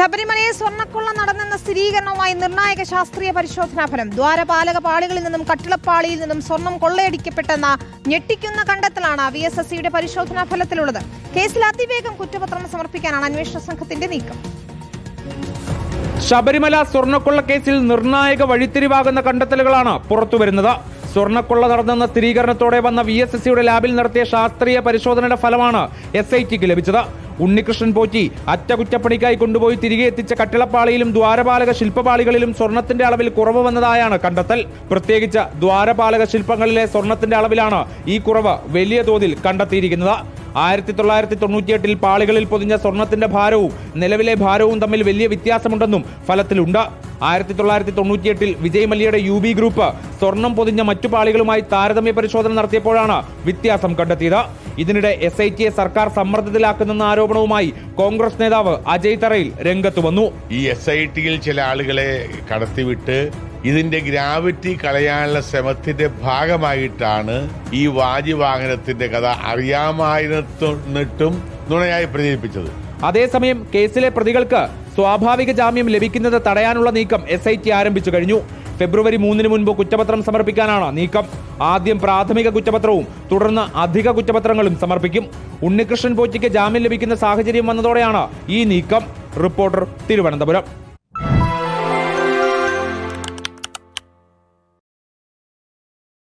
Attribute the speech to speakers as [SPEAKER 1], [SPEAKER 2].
[SPEAKER 1] ശബരിമലയെ സ്വർണക്കൊള്ള നടന്നെന്ന സ്ഥിരീകരണവുമായി നിർണായക ശാസ്ത്രീയ പരിശോധനാ ഫലം. ദ്വാരപാലക പാളികളിൽ നിന്നും കട്ടിളപ്പാളിയിൽ നിന്നും സ്വർണം കൊള്ളയടിക്കപ്പെട്ടെന്ന ഞെട്ടിക്കുന്ന കണ്ടെത്തലാണ് വി എസ് എസ് സിയുടെ പരിശോധനാ ഫലത്തിലുള്ളത്. കേസിൽ അതിവേഗം കുറ്റപത്രം സമർപ്പിക്കാനാണ് അന്വേഷണ സംഘത്തിന്റെ നീക്കം.
[SPEAKER 2] ശബരിമല സ്വർണക്കൊള്ള കേസിൽ നിർണായക വഴിത്തിരിവാകുന്ന കണ്ടെത്തലുകളാണ് പുറത്തുവരുന്നത്. സ്വർണക്കൊള്ള നടന്നെന്ന സ്ഥിരീകരണത്തോടെ വന്ന വി എസ് എസ് സിയുടെ ലാബിൽ നടത്തിയ ശാസ്ത്രീയ പരിശോധനയുടെ ഫലമാണ് എസ് ഐ ടിക്ക് ലഭിച്ചത്. ഉണ്ണികൃഷ്ണൻ പോറ്റി അറ്റകുറ്റപ്പണിക്കായി കൊണ്ടുപോയി തിരികെ എത്തിച്ച കട്ടിളപ്പാളിയിലും ദ്വാരപാലക ശില്പപാളികളിലും സ്വർണത്തിന്റെ അളവിൽ കുറവ് വന്നതായാണ് കണ്ടെത്തൽ. പ്രത്യേകിച്ച് ദ്വാരപാലക ശില്പങ്ങളിലെ സ്വർണത്തിന്റെ അളവിലാണ് ഈ കുറവ് വലിയ തോതിൽ കണ്ടെത്തിയിരിക്കുന്നത്. ആയിരത്തി തൊള്ളായിരത്തി തൊണ്ണൂറ്റിയെട്ടിൽ പാളികളിൽ പൊതിഞ്ഞ സ്വർണത്തിന്റെ ഭാരവും നിലവിലെ ഭാരവും തമ്മിൽ വലിയ വ്യത്യാസമുണ്ടെന്നും ഫലത്തിലുണ്ട്. ആയിരത്തി തൊള്ളായിരത്തി തൊണ്ണൂറ്റിയെട്ടിൽ വിജയ് മല്യയുടെ യു ബി ഗ്രൂപ്പ് സ്വർണം പൊതിഞ്ഞ മറ്റു പാളികളുമായി താരതമ്യ പരിശോധന നടത്തിയപ്പോഴാണ് വ്യത്യാസം കണ്ടെത്തിയത്. ഇതിനിടെ എസ് ഐ ടിയെ സർക്കാർ സമ്മർദ്ദത്തിലാക്കുന്നെന്ന ആരോപണവുമായി കോൺഗ്രസ് നേതാവ് അജയ് തറയിൽ രംഗത്ത് വന്നു.
[SPEAKER 3] ഈ എസ് ഐ ടിയിൽ ചില ആളുകളെ കടത്തിവിട്ട് ഇതിന്റെ ഗ്രാവിറ്റി കളയാനുള്ള ശ്രമത്തിന്റെ ഭാഗമായിട്ടാണ് ഈ വാജി വാഹനത്തിന്റെ കഥ അറിയാമായിരുന്നിട്ടും നുണയായി പ്രചരിപ്പിച്ചത്.
[SPEAKER 2] അതേസമയം കേസിലെ പ്രതികൾക്ക് സ്വാഭാവിക ജാമ്യം ലഭിക്കുന്നത് തടയാനുള്ള നീക്കം എസ് ഐ ടി ആരംഭിച്ചു കഴിഞ്ഞു. ഫെബ്രുവരി മൂന്നിന് മുൻപ് കുറ്റപത്രം സമർപ്പിക്കാനാണ് നീക്കം. ആദ്യം പ്രാഥമിക കുറ്റപത്രവും തുടർന്ന് അധിക കുറ്റപത്രങ്ങളും സമർപ്പിക്കും. ഉണ്ണികൃഷ്ണൻ പോറ്റിക്ക് ജാമ്യം ലഭിക്കുന്ന സാഹചര്യം വന്നതോടെയാണ് ഈ നീക്കം. റിപ്പോർട്ടർ തിരുവനന്തപുരം.